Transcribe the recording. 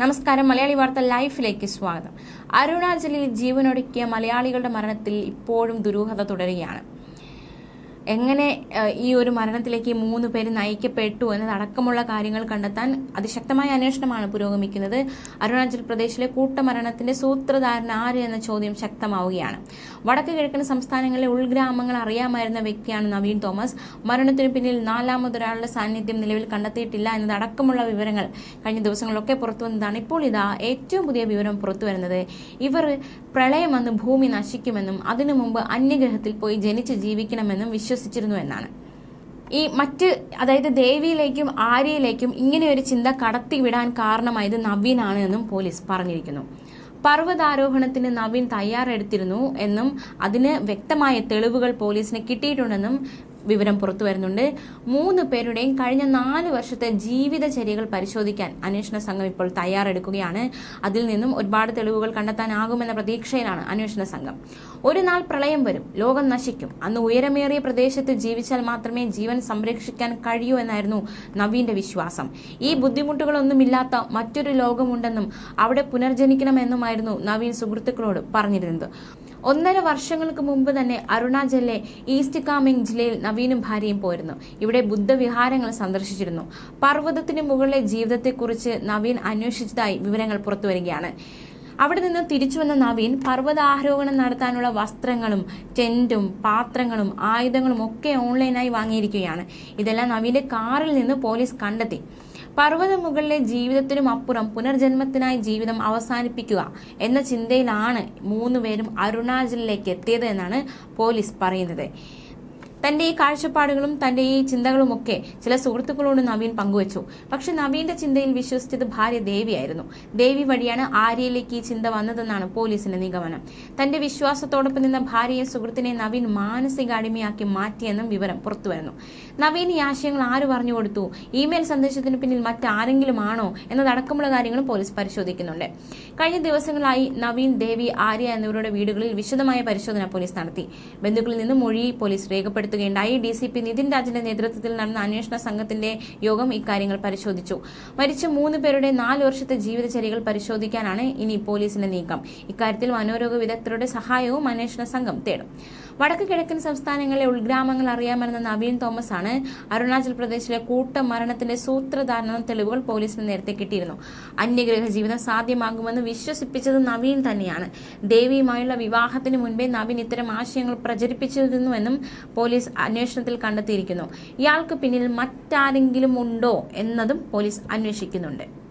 നമസ്കാരം മലയാളി വാർത്ത ലൈഫിലേക്ക് സ്വാഗതം. അരുണാചലിൽ ജീവനൊടുക്കിയ മലയാളികളുടെ മരണത്തിൽ ഇപ്പോഴും ദുരൂഹത തുടരുകയാണ്. എങ്ങനെ ഈ ഒരു മരണത്തിലേക്ക് ഈ മൂന്ന് പേര് നയിക്കപ്പെട്ടു എന്നതടക്കമുള്ള കാര്യങ്ങൾ കണ്ടെത്താൻ അതിശക്തമായ അന്വേഷണമാണ് പുരോഗമിക്കുന്നത്. അരുണാചൽ പ്രദേശിലെ കൂട്ടമരണത്തിന്റെ സൂത്രധാരൻ ആര് എന്ന ചോദ്യം ശക്തമാവുകയാണ്. വടക്ക് കിഴക്കൻ സംസ്ഥാനങ്ങളിലെ ഉൾഗ്രാമങ്ങൾ അറിയാമായിരുന്ന വ്യക്തിയാണ് നവീൻ തോമസ്. മരണത്തിനു പിന്നിൽ നാലാമതൊരാളുടെ സാന്നിധ്യം നിലവിൽ കണ്ടെത്തിയിട്ടില്ല എന്നതടക്കമുള്ള വിവരങ്ങൾ കഴിഞ്ഞ ദിവസങ്ങളിലൊക്കെ പുറത്തു വന്നതാണ്. ഇപ്പോൾ ഇതാ ഏറ്റവും പുതിയ വിവരം പുറത്തു വരുന്നത്. ഇവർ പ്രളയം വന്ന് ഭൂമി നശിക്കുമെന്നും അതിനു മുമ്പ് അന്യഗ്രഹത്തിൽ പോയി ജനിച്ച് ജീവിക്കണമെന്നും വിശ്വസിച്ചിരുന്നു എന്നാണ്. ഈ മറ്റ് അതായത് ദേവിയിലേക്കും ആര്യയിലേക്കും ഇങ്ങനെ ഒരു ചിന്ത കടത്തിവിടാൻ കാരണമായത് നവീനാണ് എന്നും പോലീസ് പറഞ്ഞിരിക്കുന്നു. പർവതാരോഹണത്തിന് നവീൻ തയ്യാറെടുത്തിരുന്നു എന്നും അതിന് വ്യക്തമായ തെളിവുകൾ പോലീസിന് കിട്ടിയിട്ടുണ്ടെന്നും വിവരം പുറത്തു വരുന്നുണ്ട്. മൂന്ന് പേരുടെയും കഴിഞ്ഞ നാല് വർഷത്തെ ജീവിതചര്യകൾ പരിശോധിക്കാൻ അന്വേഷണ സംഘം ഇപ്പോൾ തയ്യാറെടുക്കുകയാണ്. അതിൽ നിന്നും ഒരുപാട് തെളിവുകൾ കണ്ടെത്താനാകുമെന്ന പ്രതീക്ഷയിലാണ് അന്വേഷണ സംഘം. ഒരു നാൾ പ്രളയം വരും ലോകം നശിക്കും. അന്ന് ഉയരമേറിയ പ്രദേശത്ത് ജീവിച്ചാൽ മാത്രമേ ജീവൻ സംരക്ഷിക്കാൻ കഴിയൂ എന്നായിരുന്നു നവീന്റെ വിശ്വാസം. ഈ ബുദ്ധിമുട്ടുകളൊന്നുമില്ലാത്ത മറ്റൊരു ലോകമുണ്ടെന്നും അവിടെ പുനർജനിക്കണമെന്നുമായിരുന്നു നവീൻ സുഹൃത്തുക്കളോട് പറഞ്ഞിരുന്നത്. ഒന്നര വർഷങ്ങൾക്ക് മുമ്പ് തന്നെ അരുണാചലിലെ ഈസ്റ്റ് കാമിംഗ് ജില്ലയിൽ നവീനും ഭാര്യയും പോയിരുന്നു. ഇവിടെ ബുദ്ധവിഹാരങ്ങൾ സന്ദർശിച്ചിരുന്നു. പർവതത്തിന് മുകളിലെ ജീവിതത്തെക്കുറിച്ച് നവീൻ അന്വേഷിച്ചതായി വിവരങ്ങൾ പുറത്തുവരികയാണ്. അവിടെ നിന്ന് തിരിച്ചു വന്ന നവീൻ പർവതാരോഹണം നടത്താനുള്ള വസ്ത്രങ്ങളും ടെന്റും പാത്രങ്ങളും ആയുധങ്ങളും ഒക്കെ ഓൺലൈനായി വാങ്ങിയിരിക്കുകയാണ്. ഇതെല്ലാം നവീന്റെ കാറിൽ നിന്ന് പോലീസ് കണ്ടെത്തി. പർവത മുകളിലെ ജീവിതത്തിനും അപ്പുറം പുനർജന്മത്തിനായി ജീവിതം അവസാനിപ്പിക്കുക എന്ന ചിന്തയിലാണ് മൂന്നുപേരും അരുണാചലിലേക്ക് എത്തിയത് എന്നാണ് പോലീസ് പറയുന്നത്. തന്റെ ഈ കാഴ്ചപ്പാടുകളും തന്റെ ഈ ചിന്തകളുമൊക്കെ ചില സുഹൃത്തുക്കളോട് നവീൻ പങ്കുവച്ചു. പക്ഷെ നവീന്റെ ചിന്തയിൽ വിശ്വസിച്ചത് ഭാര്യ ദേവിയായിരുന്നു. ദേവി വഴിയാണ് ആര്യയിലേക്ക് ഈ ചിന്ത വന്നതെന്നാണ് പോലീസിന്റെ നിഗമനം. തന്റെ വിശ്വാസത്തോടൊപ്പം നിന്ന ഭാര്യയെ സുഹൃത്തിനെ നവീൻ മാനസിക അടിമയാക്കി മാറ്റിയെന്നും വിവരം പുറത്തുവരുന്നു. നവീൻ ഈ ആശയങ്ങൾ ആര് പറഞ്ഞു കൊടുത്തു? ഇമെയിൽ സന്ദേശത്തിന് പിന്നിൽ മറ്റാരെങ്കിലും ആണോ എന്നതടക്കമുള്ള കാര്യങ്ങളും പോലീസ് പരിശോധിക്കുന്നുണ്ട്. കഴിഞ്ഞ ദിവസങ്ങളായി നവീൻ ദേവി ആര്യ എന്നിവരുടെ വീടുകളിൽ വിശദമായ പരിശോധന പോലീസ് നടത്തി. ബന്ധുക്കളിൽ നിന്ന് മൊഴി പോലീസ് രേഖപ്പെടുത്തുകയുണ്ടായി ഡി സി പി നിതിൻ രാജിന്റെ നേതൃത്വത്തിൽ നടന്ന അന്വേഷണ സംഘത്തിന്റെ യോഗം ഇക്കാര്യങ്ങൾ പരിശോധിച്ചു. മരിച്ച മൂന്ന് പേരുടെ നാല് വർഷത്തെ ജീവിതചര്യകൾ പരിശോധിക്കാനാണ് ഇനി പോലീസിന്റെ നീക്കം. ഇക്കാര്യത്തിൽ മനോരോഗ വിദഗ്ധരുടെ സഹായവും അന്വേഷണ സംഘം തേടും. വടക്ക് കിഴക്കൻ സംസ്ഥാനങ്ങളിലെ ഉൾഗ്രാമങ്ങൾ അറിയാമെന്ന നവീൻ തോമസ് ആണ് അരുണാചൽ പ്രദേശിലെ കൂട്ടമരണത്തിന്റെ സൂത്രധാരണ തെളിവുകൾ പോലീസിന് നേരത്തെ കിട്ടിയിരുന്നു. അന്യഗ്രഹ ജീവിതം സാധ്യമാകുമെന്ന് വിശ്വസിപ്പിച്ചത് നവീൻ തന്നെയാണ്. ദേവിയുമായുള്ള വിവാഹത്തിന് മുൻപേ നവീൻ ഇത്തരം ആശയങ്ങൾ പ്രചരിപ്പിച്ചിരുന്നുവെന്നും പോലീസ് അന്വേഷണത്തിൽ കണ്ടെത്തിയിരിക്കുന്നു. ഇയാൾക്ക് പിന്നിൽ മറ്റാരെങ്കിലും ഉണ്ടോ എന്നതും പോലീസ് അന്വേഷിക്കുന്നുണ്ട്.